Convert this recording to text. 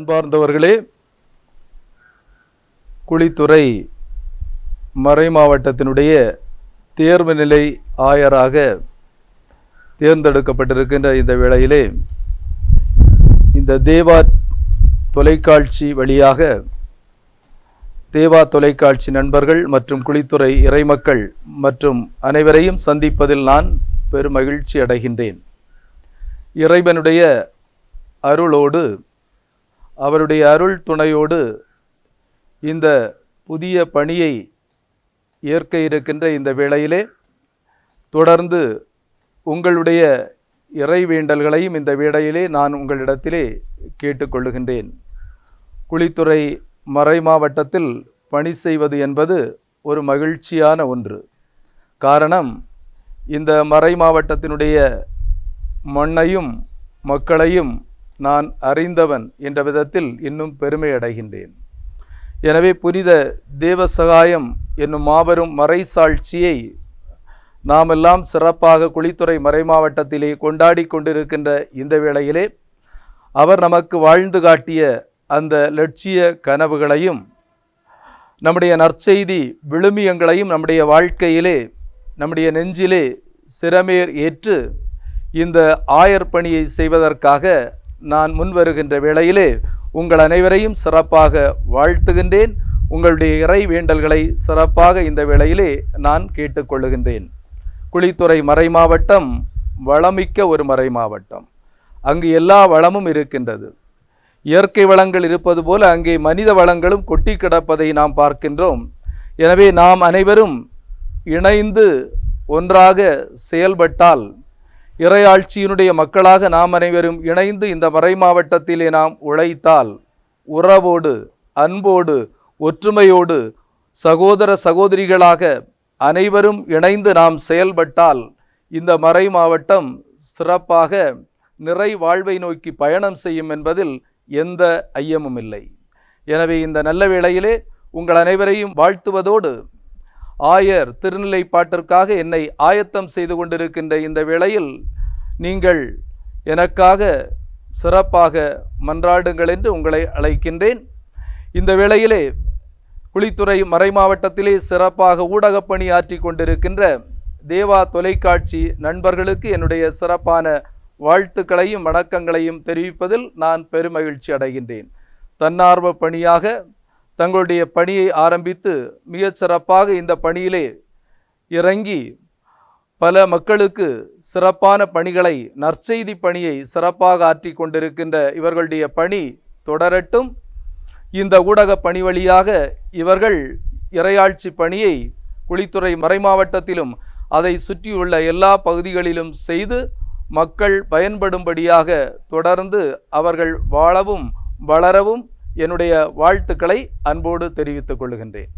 அன்பார்ந்தவர்களே குளித்துறை மறை மாவட்டத்தினுடைய தேர்வு நிலை ஆயராக தேர்ந்தெடுக்கப்பட்டிருக்கின்ற இந்த வேளையிலே இந்த தேவா தொலைக்காட்சி வழியாக தேவா தொலைக்காட்சி நண்பர்கள் மற்றும் குளித்துறை இறைமக்கள் மற்றும் அனைவரையும் சந்திப்பதில் நான் பெருமகிழ்ச்சி அடைகின்றேன். இறைவனுடைய அருளோடு அவருடைய அருள் துணையோடு இந்த புதிய பணியை ஏற்க இருக்கின்ற இந்த வேளையிலே தொடர்ந்து உங்களுடைய இறை வேண்டல்களையும் இந்த வேளையிலே நான் உங்களிடத்திலே கேட்டுக்கொள்ளுகின்றேன். குளித்துறை மறை மாவட்டத்தில் பணி செய்வது என்பது ஒரு மகிழ்ச்சியான ஒன்று. காரணம் இந்த மறை மாவட்டத்தினுடைய மண்ணையும் மக்களையும் நான் அறிந்தவன் என்ற விதத்தில் இன்னும் பெருமை அடைகின்றேன். எனவே புனித தேவசகாயம் என்னும் மாபெரும் மறைசாட்சியை நாமெல்லாம் சிறப்பாக குளித்துறை மறைமாவட்டத்திலே கொண்டாடி கொண்டிருக்கின்ற இந்த வேளையிலே அவர் நமக்கு வாழ்ந்து காட்டிய அந்த லட்சிய கனவுகளையும் நம்முடைய நற்செய்தி விழுமியங்களையும் நம்முடைய வாழ்க்கையிலே நம்முடைய நெஞ்சிலே சிரமேர் ஏற்று இந்த ஆயர் பணியை செய்வதற்காக நான் முன்வருகின்ற வேளையிலே உங்கள் அனைவரையும் சிறப்பாக வாழ்த்துகின்றேன். உங்களுடைய இறை வேண்டல்களை சிறப்பாக இந்த வேளையிலே நான் கேட்டுக்கொள்ளுகின்றேன். குழித்துறை மறை மாவட்டம் வளமிக்க ஒரு மறை மாவட்டம் அங்கு எல்லா வளமும் இருக்கின்றது. இயற்கை வளங்கள் இருப்பது போல அங்கே மனித வளங்களும் கொட்டி கிடப்பதை நாம் பார்க்கின்றோம். எனவே நாம் அனைவரும் இணைந்து ஒன்றாக செயல்பட்டால் இறையாட்சியினுடைய மக்களாக நாம் அனைவரும் இணைந்து இந்த மறை மாவட்டத்திலே நாம் உழைத்தால் உறவோடு அன்போடு ஒற்றுமையோடு சகோதர சகோதரிகளாக அனைவரும் இணைந்து நாம் செயல்பட்டால் இந்த மறை மாவட்டம் சிறப்பாக நிறை வாழ்வை நோக்கி பயணம் செய்யும் என்பதில் எந்த ஐயமும் இல்லை. எனவே இந்த நல்ல வேளையிலே உங்கள் அனைவரையும் வாழ்த்துவதோடு ஆயர் திருநிலைப்பாட்டிற்காக என்னை ஆயத்தம் செய்து கொண்டிருக்கின்ற இந்த வேளையில் நீங்கள் எனக்காக சிறப்பாக மன்றாடுங்கள் என்று உங்களை அழைக்கின்றேன். இந்த வேளையிலே குளித்துறை மறை மாவட்டத்திலே சிறப்பாக ஊடகப் பணி ஆற்றி கொண்டிருக்கின்ற தேவா தொலைக்காட்சி நண்பர்களுக்கு என்னுடைய சிறப்பான வாழ்த்துக்களையும் வணக்கங்களையும் தெரிவிப்பதில் நான் பெருமகிழ்ச்சி அடைகின்றேன். தன்னார்வ பணியாக தங்களுடைய பணியை ஆரம்பித்து மிகச்சிறப்பாக இந்த பணியிலே இறங்கி பல மக்களுக்கு சிறப்பான பணிகளை நற்செய்தி பணியை சிறப்பாக ஆற்றி கொண்டிருக்கின்ற இவர்களுடைய பணி தொடரட்டும். இந்த ஊடக பணி வழியாக இவர்கள் இறையாட்சி பணியை குளித்துறை மறைமாவட்டத்திலும் அதை சுற்றியுள்ள எல்லா பகுதிகளிலும் செய்து மக்கள் பயன்படும்படியாக தொடர்ந்து அவர்கள் வாழவும் வளரவும் என்னுடைய வாழ்த்துக்களை அன்போடு தெரிவித்துக் கொள்கின்றேன்.